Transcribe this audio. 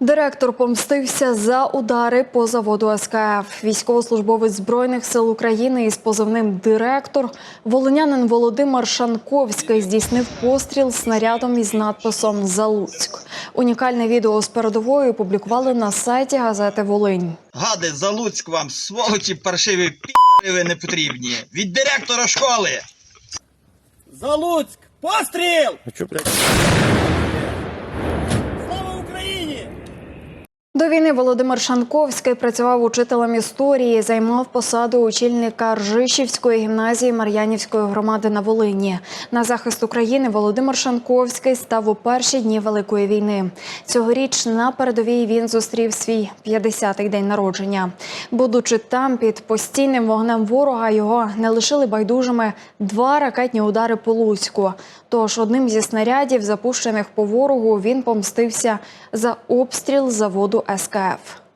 Директор помстився за удари по заводу СКФ. Військовослужбовець збройних сил України із позивним директор волинянин Володимир Шанковський здійснив постріл снарядом із надписом Залуцьк. Унікальне відео з передової опублікували на сайті газети Волинь. Гади, залуцьк вам, сволочі паршиві підари ви не потрібні. Від директора школи. Залуцьк! Постріл! А чё, блядь? До війни Володимир Шанковський працював учителем історії, займав посаду очільника Ржишівської гімназії Мар'янівської громади на Волині. На захист України Володимир Шанковський став у перші дні Великої війни. Цьогоріч на передовій він зустрів свій 50-й день народження. Будучи там під постійним вогнем ворога, його не лишили байдужими два ракетні удари по Луцьку. Тож одним зі снарядів, запущених по ворогу, він помстився за обстріл заводу СКФ.